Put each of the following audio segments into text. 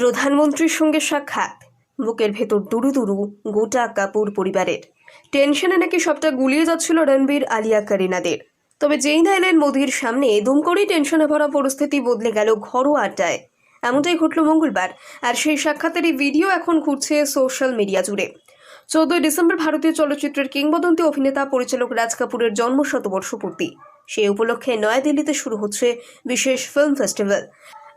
প্রধানমন্ত্রীর সঙ্গে সাক্ষাৎ। বুকের ভেতর দুরু দুরু গোটা কাপুর পরিবারের। টেনশনে নাকি সবটা গুলিয়ে যাচ্ছিল রণবীর, আলিয়া, করিনাদের। তবে যেই না এলেন মোদির সামনে, দুম করেই টেনশনে ভরা পরিস্থিতি বদলে গেল ঘরোয়া আড্ডায়। এমনটাই ঘটল মঙ্গলবার, আর সেই সাক্ষাতের এই ভিডিও এখন ঘুরছে সোশ্যাল মিডিয়া জুড়ে। চোদ্দই ডিসেম্বর ভারতীয় চলচ্চিত্রের কিংবদন্তি অভিনেতা পরিচালক রাজ কাপুরের জন্ম শতবর্ষ পূর্তি সেই উপলক্ষে নয়াদিল্লিতে শুরু হচ্ছে বিশেষ ফিল্ম ফেস্টিভ্যাল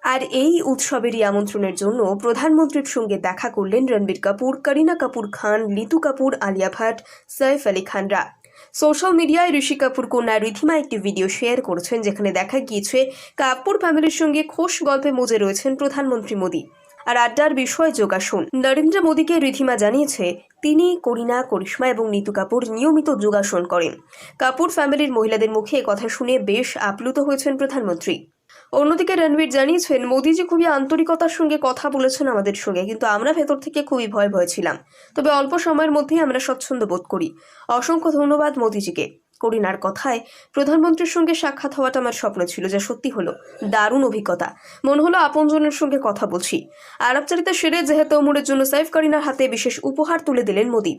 আর এই উৎসবেরই আমন্ত্রণের জন্য প্রধানমন্ত্রীর সঙ্গে দেখা করলেন রণবীর কাপুর, করিনা কাপুর খান লিতু কাপুর, আলিয়া ভাট সৈফ আলী খানরা। সোশ্যাল মিডিয়ায় ঋষি কাপুর, কন্যা রিধিমা একটি ভিডিও শেয়ার করেছেন যেখানে দেখা গিয়েছে কাপুর ফ্যামিলির সঙ্গে খোশ গল্পে মজে রয়েছেন প্রধানমন্ত্রী মোদী। আর আড্ডার বিষয় যোগাসন। নরেন্দ্র মোদীকে রিধিমা জানিয়েছে, তিনি করিনা, করিশ্মা এবং নিতু কাপুর নিয়মিত যোগাসন করেন। কাপুর ফ্যামিলির মহিলাদের মুখে কথা শুনে বেশ আপ্লুত হয়েছেন প্রধানমন্ত্রী। অন্যদিকে রণবীর জানিয়েছেন, মোদিজি খুবই আন্তরিকতার সঙ্গে কথা বলেছেন আমাদের সঙ্গে, কিন্তু আমরা ভেতর থেকে খুবই ভয় ভয় ছিলাম। তবে অল্প সময়ের মধ্যেই আমরা স্বচ্ছন্দ বোধ করি। অসংখ্য ধন্যবাদ মোদিজিকে। করিনার কথায় প্রধানমন্ত্রীর সঙ্গে সাক্ষাৎ হওয়াটা আমার স্বপ্ন ছিল যা সত্যি হলো, দারুণ অভিজ্ঞতা। মনে হলো আপনজনের সঙ্গে কথা বলছি। আরবচারিতা সেরে যেহেতু ওমরের জন্য সাইফ করিনার হাতে বিশেষ উপহার তুলে দিলেন মোদি।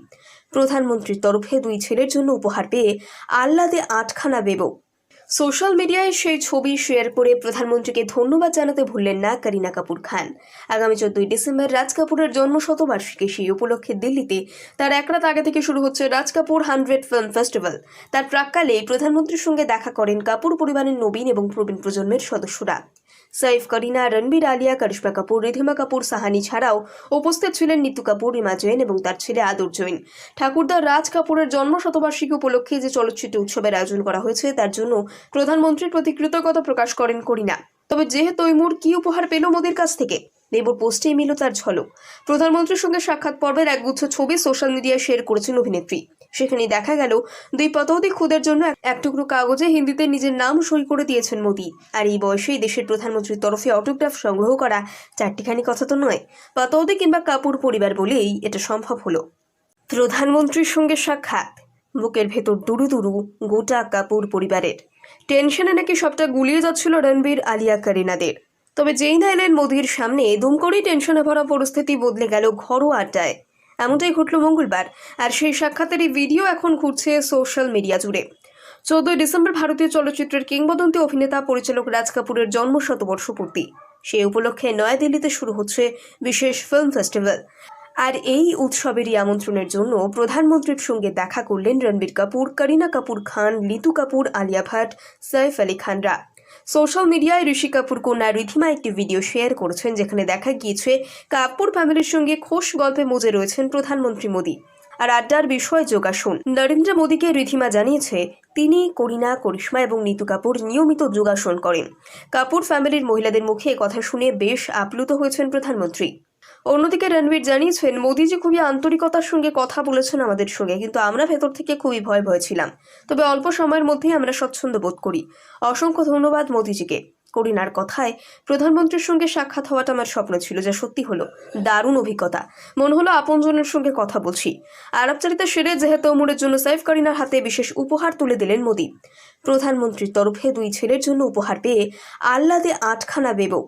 প্রধানমন্ত্রীর তরফে দুই ছেলের জন্য উপহার পেয়ে আহ্লাদে আটখানা বেবো সোশ্যাল মিডিয়ায় সেই ছবি শেয়ার করে প্রধানমন্ত্রীকে ধন্যবাদ জানাতে ভুললেন না করিনা কাপুর খান। আগামী চোদ্দই ডিসেম্বর রাজ কাপুরের জন্ম শতবার্ষিকী, সেই উপলক্ষে দিল্লিতে তার এক রাত আগে থেকে শুরু হচ্ছে Raj Kapoor hundred film festival. তার প্রাককালে প্রধানমন্ত্রীর সঙ্গে দেখা করেন কাপুর পরিবারের নবীন এবং প্রবীণ প্রজন্মের সদস্যরা। সাইফ করিনা, রণবীর আলিয়া, করিশ্মা কাপুর, রিধিমা কাপুর, সাহানি ছাড়াও উপস্থিত ছিলেন নিতু কাপুর, রিমা জৈন এবং তার ছেলে আদর জৈন। ঠাকুরদার রাজ কাপুরের জন্ম শতবার্ষিকী উপলক্ষে যে চলচ্চিত্র উৎসবের আয়োজন করা হয়েছে, তার জন্য প্রধানমন্ত্রীর প্রতি কৃতজ্ঞতা প্রকাশ করেন করিনা। তবে যেহেতু তৈমুর কি উপহার পেল মোদির কাছ থেকে? দেবর পোস্টে মিল তার ঝলক। প্রধানমন্ত্রীর সঙ্গে সাক্ষাৎ পর্বের একগুচ্ছ ছবি সোশ্যাল মিডিয়ায় শেয়ার করেছেন অভিনেত্রী। সেখানে দেখা গেল, দুই পতৌদি খুদের জন্য এক- এক টুকরো কাগজে হিন্দিতে নিজের নাম সই করে দিয়েছেন মোদী। আর এই বয়সেই দেশের প্রধানমন্ত্রীর তরফে অটোগ্রাফ সংগ্রহ করা চারটিখানি কথা তো নয় পতৌদি কিংবা কাপুর পরিবার বলেই এটা সম্ভব হলো। প্রধানমন্ত্রীর সঙ্গে সাক্ষাৎ, বুকের ভেতর দুরু দুরু গোটা কাপুর পরিবারের। টেনশনে নাকি সবটা গুলিয়ে যাচ্ছিল রণবীর, আলিয়া করিনাদের। তবে যেই না এলেন মোদির সামনে দুম করেই টেনশনে ভরা পরিস্থিতি বদলে গেল ঘরোয়া আড্ডায়। এমনটাই ঘটল মঙ্গলবার, আর সেই সাক্ষাতের এই ভিডিও এখন ঘুরছে সোশ্যাল মিডিয়া জুড়ে। চোদ্দই ডিসেম্বর ভারতীয় চলচ্চিত্রের কিংবদন্তি অভিনেতা পরিচালক রাজ কাপুরের জন্ম শতবর্ষ পূর্তি। সেই উপলক্ষে নয়াদিল্লিতে শুরু হচ্ছে বিশেষ ফিল্ম ফেস্টিভ্যাল আর এই উৎসবেরই আমন্ত্রণের জন্য প্রধানমন্ত্রীর সঙ্গে দেখা করলেন রণবীর কাপুর, করিনা কাপুর খান লিতু কাপুর, আলিয়া ভাট সৈফ আলী খানরা। সোশ্যাল মিডিয়ায় ঋষি কাপুর, কন্যা রিধিমা একটি ভিডিও শেয়ার করেছেন যেখানে দেখা গিয়েছে কাপুর ফ্যামিলির সঙ্গে খোশ গল্পে মজে রয়েছেন প্রধানমন্ত্রী মোদী। আর আড্ডার বিষয় যোগাসন নরেন্দ্র মোদীকে রিধিমা জানিয়েছে, তিনি করিনা, করিশ্মা এবং নিতু কাপুর নিয়মিত যোগাসন করেন। কাপুর ফ্যামিলির মহিলাদের মুখে কথা শুনে বেশ আপ্লুত হয়েছেন প্রধানমন্ত্রী। অন্যদিকে রণবীর জানিয়েছেন, মোদিজি খুবই আন্তরিকতার সঙ্গে কথা বলেছেন আমাদের সঙ্গে, কিন্তু আমরা ভেতর থেকে খুবই ভয় ভয় ছিলাম। তবে অল্প সময়ের মধ্যেই আমরা স্বচ্ছন্দ বোধ করি। অসংখ্য ধন্যবাদ মোদিজিকে। করিনার কথায় প্রধানমন্ত্রীর সঙ্গে সাক্ষাৎ হওয়াটা আমার স্বপ্ন ছিল যা সত্যি হলো, দারুণ অভিজ্ঞতা। মনে হলো আপনজনের সঙ্গে কথা বলছি। আরবচারিতা সেরে যেহেতু ওমরের জন্য সাইফ করিনার হাতে বিশেষ উপহার তুলে দিলেন মোদী। প্রধানমন্ত্রীর তরফে দুই ছেলের জন্য উপহার পেয়ে আহ্লাদে আটখানা বেবো।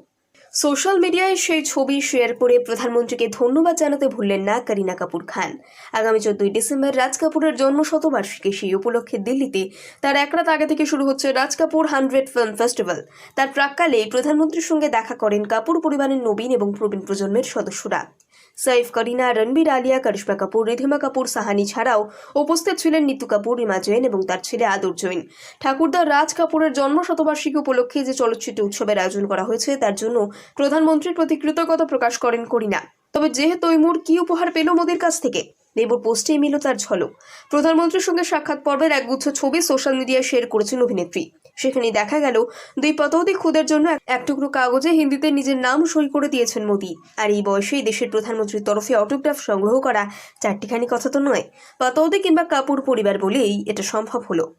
সোশ্যাল মিডিয়ায় সেই ছবি শেয়ার করে প্রধানমন্ত্রীকে ধন্যবাদ জানাতে ভুললেন না করিনা কাপুর খান। আগামী চোদ্দই ডিসেম্বর রাজ কাপুরের জন্ম শতবার্ষিকী, সেই উপলক্ষে দিল্লিতে তার এক রাত আগে থেকে শুরু হচ্ছে Raj Kapoor hundred film festival. তার প্রাককালে প্রধানমন্ত্রীর সঙ্গে দেখা করেন কাপুর পরিবারের নবীন এবং প্রবীণ প্রজন্মের সদস্যরা। সাইফ করিনা, রণবীর আলিয়া, করিশ্মা কাপুর, রিধিমা কাপুর, সাহানি ছাড়াও উপস্থিত ছিলেন নিতু কাপুর রিমা জৈন এবং তার ছেলে আদর জৈন। ঠাকুরদার রাজ কাপুরের জন্ম শতবার্ষিকী উপলক্ষে যে চলচ্চিত্র উৎসবের আয়োজন করা হয়েছে, তার জন্য প্রধানমন্ত্রীর প্রতি কৃতজ্ঞতা প্রকাশ করেন করিনা। তবে যেহেতু তৈমুর কি উপহার পেল মোদির কাছ থেকে? দেবর পোস্টে মিল তার ঝলক। প্রধানমন্ত্রীর সঙ্গে সাক্ষাৎ পর্বের একগুচ্ছ ছবি সোশ্যাল মিডিয়ায় শেয়ার করেছেন অভিনেত্রী। সেখানে দেখা গেল দুই পতৌদি খুদের জন্য এক- টুকরো কাগজে হিন্দিতে নিজের নাম সই করে দিয়েছেন মোদি। আর এই বয়সেই দেশের প্রধানমন্ত্রীর তরফে অটোগ্রাফ সংগ্রহ করা চারটিখানি কথা তো নয়। পতৌদি কিংবা কাপুর পরিবার বলেই এটা সম্ভব হলো।